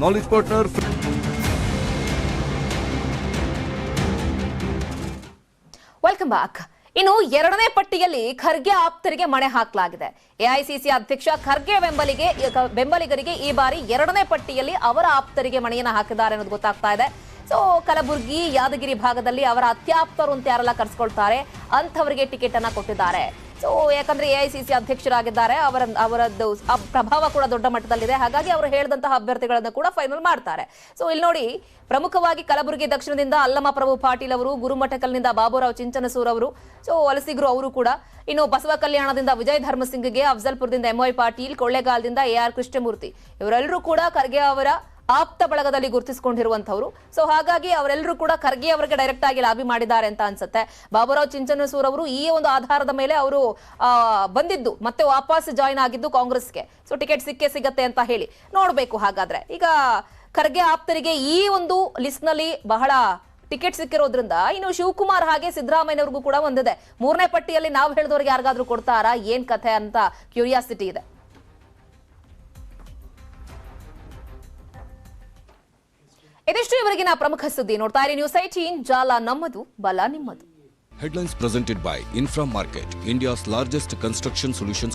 Knowledge partner welcome back ಇನ್ನು ಎರಡನೇ ಪಟ್ಟಿಯಲ್ಲಿ ಖರ್ಗೆ ಆಪ್ತರಿಗೆ ಮಣೆ ಹಾಕಲಾಗಿದೆ. ಎಐಸಿಸಿ ಅಧ್ಯಕ್ಷ ಖರ್ಗೆ ಬೆಂಬಲಿಗೆ ಬೆಂಬಲಿಗರಿಗೆ ಈ ಬಾರಿ ಎರಡನೇ ಪಟ್ಟಿಯಲ್ಲಿ ಅವರ ಆಪ್ತರಿಗೆ ಮಣೆಯನ್ನು ಹಾಕಿದ್ದಾರೆ ಅನ್ನೋದು ಗೊತ್ತಾಗ್ತಾ ಇದೆ. ಸೊ ಕಲಬುರಗಿ, ಯಾದಗಿರಿ ಭಾಗದಲ್ಲಿ ಅವರ ಅತ್ಯಾಪ್ತರು ಅಂತ ಯಾರೆಲ್ಲ ಕರೆಸ್ಕೊಳ್ತಾರೆ, ಅಂಥವರಿಗೆ ಟಿಕೆಟ್ ಅನ್ನ ಕೊಟ್ಟಿದ್ದಾರೆ. ಸೊ, ಯಾಕಂದ್ರೆ ಸಿ ಅಧ್ಯಕ್ಷರಾಗಿದ್ದಾರೆ, ಅವರ, ಅವರದ್ದು ಪ್ರಭಾವ ಕೂಡ ದೊಡ್ಡ ಮಟ್ಟದಲ್ಲಿದೆ. ಹಾಗಾಗಿ ಅವರು ಹೇಳಿದಂತಹ ಅಭ್ಯರ್ಥಿಗಳನ್ನು ಕೂಡ ಫೈನಲ್ ಮಾಡ್ತಾರೆ. ಸೊ ಇಲ್ಲಿ ನೋಡಿ, ಪ್ರಮುಖವಾಗಿ ಕಲಬುರಗಿ ದಕ್ಷಿಣದಿಂದ ಅಲ್ಲಮ ಪ್ರಭು ಪಾಟೀಲ್ ಅವರು ಗುರುಮಠಕಲ್ನಿಂದ ಬಾಬುರಾವ್ ಚಿಂಚನಸೂರ್ ಅವರು, ಸೊ ವಲಸಿಗರು ಅವರು ಕೂಡ. ಇನ್ನು ಬಸವ ಕಲ್ಯಾಣದಿಂದ ವಿಜಯ್ ಧರ್ಮಸಿಂಗ್ಗೆ, ಅಫ್ಜಲ್ಪುರದಿಂದ ಎಂವೈ ಪಾಟೀಲ್, ಕೊಳ್ಳೇಗಾಲದಿಂದ ಎ ಆರ್ ಕೃಷ್ಣಮೂರ್ತಿ. ಇವರೆಲ್ಲರೂ ಕೂಡ ಖರ್ಗೆ ಅವರ ಆಪ್ತ ಬಳಗದಲ್ಲಿ ಗುರುತಿಸಿಕೊಂಡಿರುವಂತವರು ಸೊ ಹಾಗಾಗಿ ಅವರೆಲ್ಲರೂ ಕೂಡ ಖರ್ಗೆ ಅವರಿಗೆ ಡೈರೆಕ್ಟ್ ಆಗಿ ಲಾಬಿ ಮಾಡಿದ್ದಾರೆ ಅಂತ ಅನ್ಸುತ್ತೆ. ಬಾಬುರಾವ್ ಚಿಂಚನಸೂರ್ ಅವರು ಈ ಒಂದು ಆಧಾರದ ಮೇಲೆ ಅವರು ಬಂದಿದ್ದು, ಮತ್ತೆ ವಾಪಸ್ ಜಾಯಿನ್ ಆಗಿದ್ದು ಕಾಂಗ್ರೆಸ್ಗೆ. ಸೊ ಟಿಕೆಟ್ ಸಿಕ್ಕೇ ಸಿಗತ್ತೆ ಅಂತ ಹೇಳಿ. ನೋಡಬೇಕು ಹಾಗಾದ್ರೆ. ಈಗ ಖರ್ಗೆ ಆಪ್ತರಿಗೆ ಈ ಒಂದು ಲಿಸ್ಟ್ನಲ್ಲಿ ಬಹಳ ಟಿಕೆಟ್ ಸಿಕ್ಕಿರೋದ್ರಿಂದ ಇನ್ನು ಶಿವಕುಮಾರ್ ಹಾಗೆ ಸಿದ್ದರಾಮಯ್ಯವ್ರಿಗೂ ಕೂಡ ಒಂದಿದೆ. ಮೂರನೇ ಪಟ್ಟಿಯಲ್ಲಿ ನಾವು ಹೇಳಿದವ್ರಿಗೆ ಯಾರಿಗಾದ್ರೂ ಕೊಡ್ತಾರಾ? ಏನ್ ಕಥೆ ಅಂತ ಕ್ಯೂರಿಯಾಸಿಟಿ ಇದೆ. ಇದಿಷ್ಟು ಇವರಿಗಿನ ಪ್ರಮುಖ ಸುದ್ದಿ. ನೋಡ್ತಾ ಇರಿ ನ್ಯೂಸ್ ಐಟೀನ್ ಜಾಲ ನಮ್ಮದು, ಬಲ ನಿಮ್ಮದು. Headlines presented by infra market India's largest construction solution